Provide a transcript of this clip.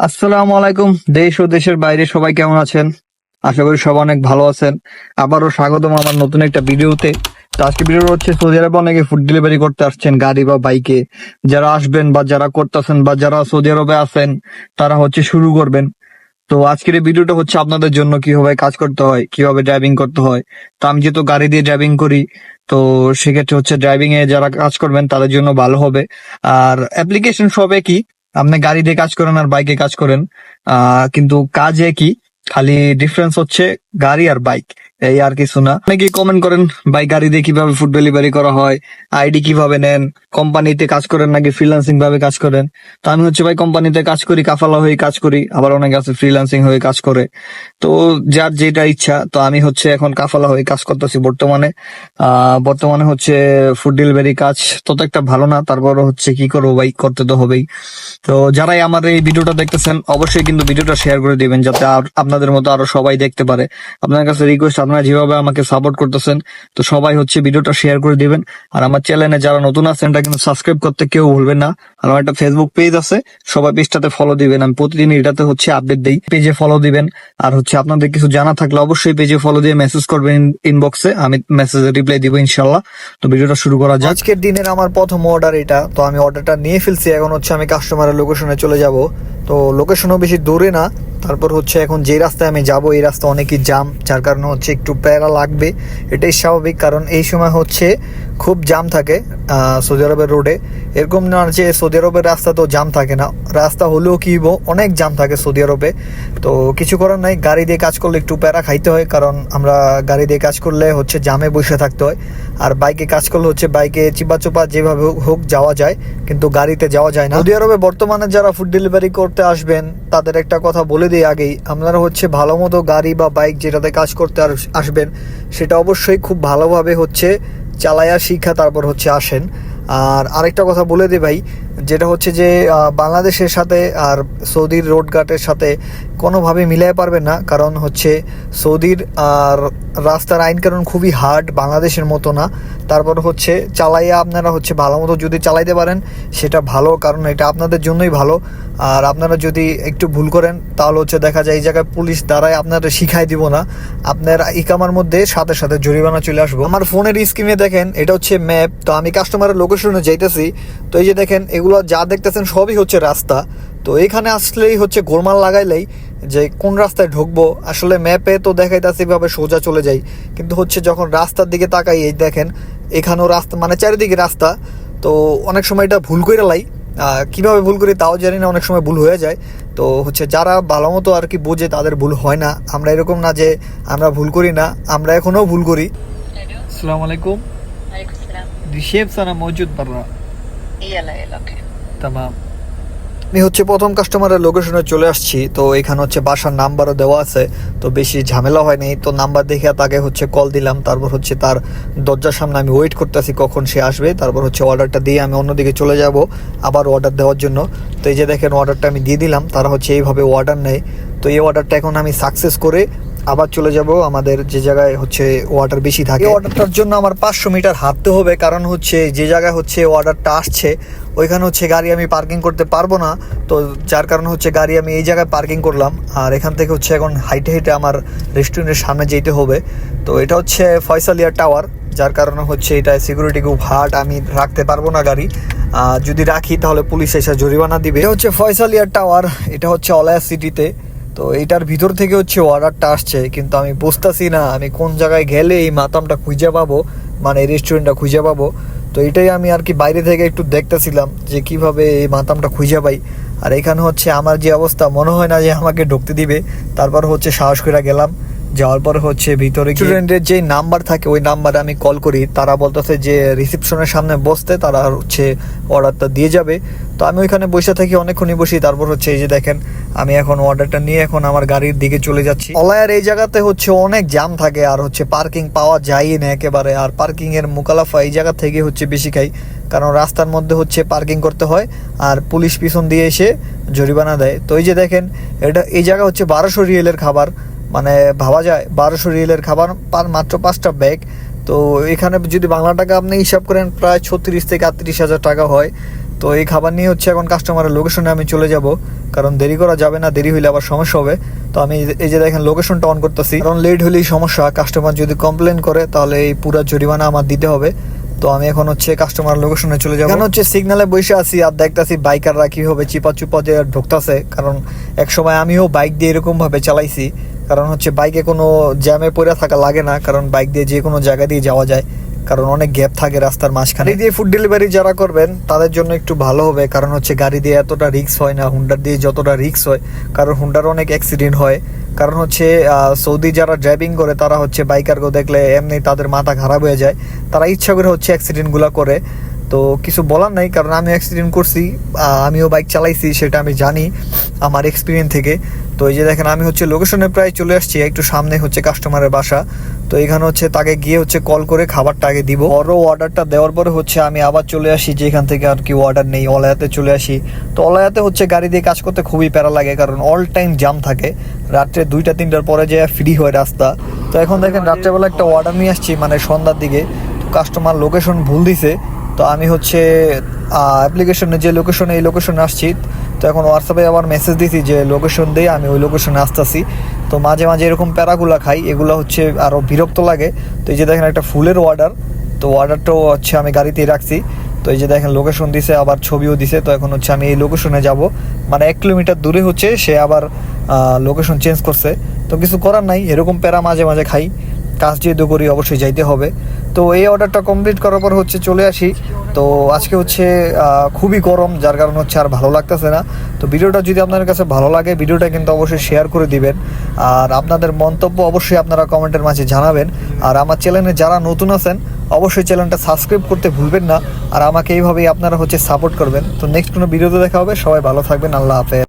আসসালামু আলাইকুম, দেশ ও দেশের বাইরে সবাই কেমন আছেন? আশা করি সবাই অনেক ভালো আছেন। আবারও স্বাগতম আমার নতুন একটা ভিডিওতে। তো আজকে ভিডিও হচ্ছে সৌদি আরবে অনেকে ফুড ডেলিভারি করতে আসছেন, গাড়ি বা বাইকে। যারা আসবেন বা যারা করতেছেন বা যারা সৌদি আরবে আছেন, তারা হচ্ছে শুরু করবেন। তো আজকের এই ভিডিওটা হচ্ছে আপনাদের জন্য কীভাবে কাজ করতে হয়, কীভাবে ড্রাইভিং করতে হয়। তো আমি যেহেতু গাড়ি দিয়ে ড্রাইভিং করি, তো সেক্ষেত্রে হচ্ছে ড্রাইভিং এ যারা কাজ করবেন, তাদের জন্য ভালো হবে। আর অ্যাপ্লিকেশন সব একই। আপনি গাড়ি দিয়ে কাজ করেন আর বাইকে কাজ করেন কিন্তু কাজে কি খালি ডিফারেন্স হচ্ছে গাড়ি আর বাইক এই আর কিছু না। অনেকে কমেন্ট করেন ভাই গাড়ি দিয়ে কীভাবে ফুড ডেলিভারি করা হয়? আইডি কীভাবে নেন? কোম্পানিতে কাজ করেন নাকি ফ্রিল্যান্সিং ভাবে কাজ করেন? তো আমি হচ্ছে, ভাই কোম্পানিতে কাজ করি, কাফালা হয়ে কাজ করি, আবার অনেকে আছে ফ্রিল্যান্সিং হয়ে কাজ করে। তো যার যেটা ইচ্ছা, তো আমি হচ্ছে এখন কাফালা হয়ে কাজ করতেছি বর্তমানে। বর্তমানে হচ্ছে ফুড ডেলিভারি কাজ তত একটা ভালো না তারপর হচ্ছে কি করব ভাই করতে তো হবেই। তো যারাই আমার এই ভিডিওটা দেখতেছেন, অবশ্যই কিন্তু ভিডিওটা শেয়ার করে দিবেন, যাতে আপনাদের মতো আরও সবাই দেখতে পারে। আপনার কাছে রিকোয়েস্ট আপনারা যেভাবে আমাকে সাপোর্ট করতেছেন, তো সবাই হচ্ছে ভিডিওটা শেয়ার করে দিবেন। আর আমার চ্যানেলে যারা নতুন আছেন এটা কিন্তু সাবস্ক্রাইব করতে কেউ ভুলবেন না। আমার একটা ফেসবুক পেজ আছে, সবাই পেজটাতে ফলো দিবেন। আমি প্রতিদিন এটাতে হচ্ছে আপডেট দিই পেজে ফলো দিবেন। আর হচ্ছে আপনাদের কিছু জানা থাকলে অবশ্যই পেজে ফলো দিয়ে মেসেজ করবেন ইনবক্সে আমি মেসেজে রিপ্লাই দিব ইনশাল্লাহ তো ভিডিওটা শুরু করা যাক। আজকের দিনের আমার প্রথম অর্ডার এটা, তো আমি অর্ডারটা নিয়ে ফেলছি। এখন হচ্ছে আমি কাস্টমারের লোকেশনে চলে যাব। তো লোকেশনও বেশি দূরে না, তারপর হচ্ছে এখন যে রাস্তায় আমি যাব, এই রাস্তা অনেকই জাম যার কারণে হচ্ছে একটু প্যারা লাগবে। এটাই স্বাভাবিক, কারণ এই সময় হচ্ছে খুব জাম থাকে সৌদি আরবের রোডে এরকম না যে সৌদি আরবের রাস্তা তো জাম থাকে না। রাস্তা হলেও কি অনেক জাম থাকে সৌদি আরবে। তো কিছু করার নাই, গাড়ি দিয়ে কাজ করলে একটু প্যারা খাইতে হয়, কারণ আমরা গাড়ি দিয়ে কাজ করলে হচ্ছে জামে বসে থাকতে হয়। আর বাইকে কাজ করলে হচ্ছে বাইকে চিপা চোপা যেভাবে হোক যাওয়া যায়, কিন্তু গাড়িতে যাওয়া যায় না। সৌদি আরবে বর্তমানে যারা ফুড ডেলিভারি করতে আসবেন, তাদের একটা কথা বলে দিই আগেই। আপনারা হচ্ছে ভালো মতো গাড়ি বা বাইক যেটাতে কাজ করতে আসবেন, সেটা অবশ্যই খুব ভালোভাবে হচ্ছে চালায়া শিক্ষা তারপর হচ্ছে আসেন। আর আরেকটা কথা বলে দে ভাই যেটা হচ্ছে যে বাংলাদেশের সাথে আর সৌদির রোডঘাটের সাথে কোনোভাবে মিলাই পারবে না। কারণ হচ্ছে সৌদির আর রাস্তার আইন কারণ খুবই হার্ড বাংলাদেশের মতো না। তারপর হচ্ছে চালাইয়া আপনারা হচ্ছে ভালো মতো যদি চালাইতে পারেন, সেটা ভালো। কারণ এটা আপনাদের জন্যই ভালো। আর আপনারা যদি একটু ভুল করেন, তাহলে হচ্ছে দেখা যায় এই জায়গায় পুলিশ দ্বারাই আপনারা শিখাই দিব না। আপনার ইকামার মধ্যে সাথে সাথে জরিমানা চলে আসব। আমার ফোনের স্ক্রিনে দেখেন, এটা হচ্ছে ম্যাপ তো আমি কাস্টমারের লোকেশনে যাইতেছি। তো এই যে দেখেন, এগুলো এগুলো যা দেখতেছেন সবই হচ্ছে রাস্তা। তো এখানে আসলেই হচ্ছে গোলমাল লাগাইলেই যে কোন রাস্তায় ঢুকবো আসলে ম্যাপে তো দেখাইতেছে এভাবে সোজা চলে যাই। কিন্তু হচ্ছে যখন রাস্তার দিকে তাকাই এই দেখেন এখানেও রাস্তা মানে চারিদিকে রাস্তা। তো অনেক সময় এটা ভুল করে লাই। কীভাবে ভুল করি তাও জানি না অনেক সময় ভুল হয়ে যায়। তো হচ্ছে যারা ভালো মতো আর কি বোঝে তাদের ভুল হয় না। আমরা এরকম না যে আমরা ভুল করি না আমরা এখনও ভুল করি। সালামালাইকুম সানা মজুদ তামাম আমি হচ্ছে প্রথম কাস্টমারের লোকেশনে চলে আসছি তো এখানে হচ্ছে বাসার নাম্বারও দেওয়া আছে তো বেশি ঝামেলা হয়নি তো নাম্বার দেখে তাকে হচ্ছে কল দিলাম তারপর হচ্ছে তার দরজার সামনে আমি ওয়েট করতেছি কখন সে আসবে তারপর হচ্ছে অর্ডারটা দিয়ে আমি অন্যদিকে চলে যাব আবার অর্ডার দেওয়ার জন্য। তো এই যে দেখেন অর্ডারটা আমি দিয়ে দিলাম তারা হচ্ছে এইভাবে অর্ডার নেয়। তো এই অর্ডারটা এখন আমি সাকসেস করে আবার চলে যাব। আমাদের যে জায়গায় হচ্ছে ওয়াটার বেশি থাকে। অর্ডারটার জন্য আমার পাঁচশো মিটার হাঁটতে হবে। কারণ হচ্ছে যে জায়গায় হচ্ছে অর্ডারটা আসছে, ওইখানে হচ্ছে গাড়ি আমি পার্কিং করতে পারব না। তো যার কারণে হচ্ছে গাড়ি আমি এই জায়গায় পার্কিং করলাম। আর এখান থেকে হচ্ছে এখন হাইটে হাইটে আমার রেস্টুরেন্টের সামনে যেতে হবে। তো এটা হচ্ছে ফয়সালিয়া টাওয়ার যার কারণে হচ্ছে এটা সিকিউরিটি খুব হার্ড আমি রাখতে পারব না গাড়ি। যদি রাখি তাহলে পুলিশ এসে জরিমানা দিবে। এটা হচ্ছে ফয়সালিয়া টাওয়ার এটা হচ্ছে অলায়া সিটিতে তো এটার ভিতর থেকে হচ্ছে অর্ডারটা আসছে, কিন্তু আমি বুঝতেছি না, আমি কোন জায়গায় গেলে এই মাতামটা খুঁজে পাবো মানে এই রেস্টুরেন্টটা খুঁজে পাবো। তো এটাই আমি আর কি বাইরে থেকে একটু দেখতেছিলাম যে কীভাবে এই মাতামটা খুঁজে পাই। আর এখানে হচ্ছে আমার যে অবস্থা, মনে হয় না যে আমাকে ঢুকতে দিবে। তারপর হচ্ছে সাহস করে গেলাম। যাওয়ার পর হচ্ছে ভিতরে স্টুডেন্টের যে নাম্বার থাকে, ওই নাম্বারে আমি কল করি। তারা বলতেছে যে রিসেপশনের সামনে বসতে, তারা হচ্ছে অর্ডারটা দিয়ে যাবে। তো আমি ওইখানে বসে থাকি, অনেকক্ষণই বসি। তারপর হচ্ছে এই যে দেখেন, আমি এখন অর্ডারটা নিয়ে এখন আমার গাড়ির দিকে চলে যাচ্ছি। অলায়ার এই জায়গাতে হচ্ছে অনেক জ্যাম থাকে আর হচ্ছে পার্কিং পাওয়া যায়ই না একেবারে। আর পার্কিং এর মুকালাফা এই জায়গা থেকে হচ্ছে বেশি খাই। কারণ রাস্তার মধ্যে হচ্ছে পার্কিং করতে হয় আর পুলিশ পিছন দিয়ে এসে জরিমানা দেয়। তো এই যে দেখেন, এটা এই জায়গা হচ্ছে বারোশো রিয়েলের খাবার। মানে ভাবা যায়, বারোশো রিয়েলের খাবার পার মাত্র পাঁচটা ব্যাগ। তো এখানে যদি বাংলা টাকা আপনি হিসাব করেন, প্রায় ছত্রিশ থেকে আটত্রিশ হাজার টাকা হয়। তো এই খাবার নিয়ে হচ্ছে এখন কাস্টমারের লোকেশনে আমি চলে যাব। কারণ দেরি করা যাবে না, দেরি হলে আবার সমস্যা হবে। তো আমি এই যে- দেখেন লোকেশনটা অন করতেছি। কারণ লেট হলেই সমস্যা কাস্টমার যদি কমপ্লেন করে, তাহলে এই পুরো জরিমানা আমার দিতে হবে। তো আমি এখন হচ্ছে কাস্টমার লোকেশনে চলে যাব। এখন হচ্ছে সিগনালে বসে আছি আর দেখতাছি বাইকাররা কীভাবে চিপা চুপা দিয়ে ঢুকতেছে। কারণ এক সময় আমিও বাইক দিয়ে এরকমভাবে চালাইছি। কারণ হচ্ছে বাইকে কোনো জ্যামে পড়ে থাকা লাগে না, কারণ বাইক দিয়ে যে কোনো জায়গা দিয়ে যাওয়া যায়। কারণ অনেক গ্যাপ থাকে রাস্তার মাঝখানে। দিয়ে ফুড ডেলিভারি যারা করবেন, তাদের জন্য একটু ভালো হবে, কারণ হচ্ছে গাড়ি দিয়ে এতটা রিক্স হয় না হুন্ডার দিয়ে যতটা রিক্স হয়, কারণ হুন্ডার অনেক অ্যাক্সিডেন্ট হয়। কারণ হচ্ছে সৌদি যারা ড্রাইভিং করে, তারা হচ্ছে বাইকারকে দেখলে এমনি তাদের মাথা খারাপ হয়ে যায়। তারা ইচ্ছা করে হচ্ছে অ্যাক্সিডেন্টগুলো করে। তো কিছু বলার নাই, কারণ আমি অ্যাক্সিডেন্ট করছি আমিও বাইক চালাইছি, সেটা আমি জানি আমার এক্সপিরিয়েন্স থেকে। তো এই যে দেখেন, আমি হচ্ছে লোকেশনে প্রায় চলে আসছি, একটু সামনে হচ্ছে কাস্টমারের বাসা। তো এখানে হচ্ছে তাকে গিয়ে হচ্ছে কল করে খাবারটা আগে দিব। বড় অর্ডারটা দেওয়ার পরে হচ্ছে আমি আবার চলে আসি যে এখান থেকে আর কি অর্ডার নেই, অলায়াতে চলে আসি। তো অলায়াতে হচ্ছে গাড়ি দিয়ে কাজ করতে খুবই প্যারা লাগে, কারণ অল টাইম জাম থাকে। রাত্রে দুইটা, তিনটার পরে যে ফ্রি হয় রাস্তা। তো এখন দেখেন, রাত্রেবেলা একটা অর্ডার নিয়ে আসছি মানে সন্ধ্যার দিকে। কাস্টমার লোকেশন ভুল দিছে। তো আমি হচ্ছে অ্যাপ্লিকেশনে যে লোকেশনে এই লোকেশনে আসছি, তো এখন হোয়াটসঅ্যাপে আবার মেসেজ দিছি যে লোকেশন দিয়ে আমি ওই লোকেশনে আসতেছি। তো মাঝে মাঝে এরকম প্যারাগুলা খাই, এগুলো হচ্ছে আরও বিরক্ত লাগে। তো এই যে দেখেন একটা ফুলের অর্ডার তো অর্ডারটাও হচ্ছে আমি গাড়িতেই রাখছি। তো এই যে দেখেন লোকেশন দিছে, আবার ছবিও দিছে, তো এখন হচ্ছে আমি এই লোকেশনে যাব। মানে এক কিলোমিটার দূরে হচ্ছে, সে আবার লোকেশন চেঞ্জ করছে। তো কিছু করার নাই, এরকম প্যারা মাঝে মাঝে খাই। কাজ যেহেতু করি, অবশ্যই যাইতে হবে। তো এই অর্ডারটা কমপ্লিট করার পর হচ্ছে চলে আসি। তো আজকে হচ্ছে খুবই গরম, যার কারণ হচ্ছে আর ভালো লাগতেছে না। তো ভিডিওটা যদি আপনাদের কাছে ভালো লাগে, ভিডিওটা কিন্তু অবশ্যই শেয়ার করে দিবেন। আর আপনাদের মন্তব্য অবশ্যই আপনারা কমেন্টের মাঝে জানাবেন। আর আমার চ্যানেলে যারা নতুন আছেন, অবশ্যই চ্যানেলটা সাবস্ক্রাইব করতে ভুলবেন না। আর আমাকে এইভাবেই আপনারা হচ্ছে সাপোর্ট করবেন। তো নেক্সট কোনো ভিডিওতে দেখা হবে, সবাই ভালো থাকবেন, আল্লাহ হাফেজ।